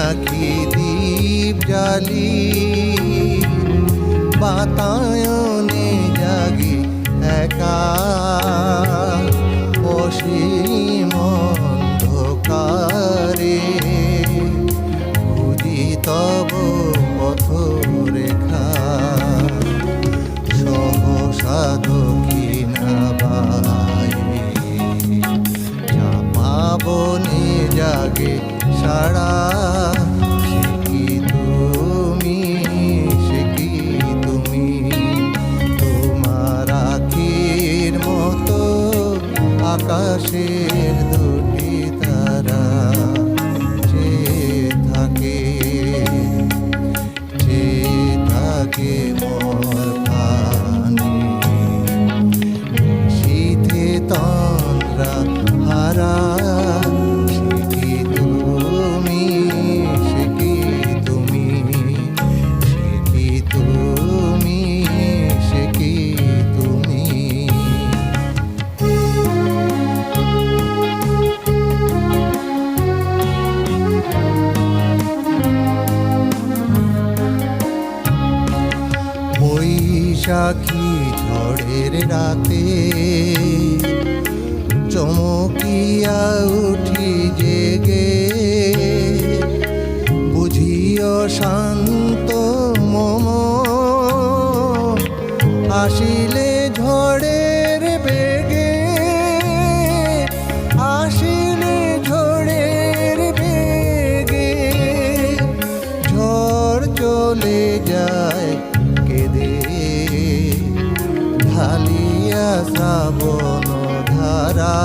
নাকি দ্বীপ জালি বাতায়নে জাগি একা। অসীম অন্ধকারে খুঁজি তব পথ রেখা সহসা দক্ষিণা বায়ে চাপা বনে জাগে সারা আকাশের বৈশাখী ঝড়ের রাতে চমকিয়া উঠি জেগে। বুঝিও শান্ত মম, আসিলে ঝড়ের বেগে। আসিলে ঝড়ের বেগে। ঝড় চলে যায় ঢালিয়া শ্রাবণ ধারা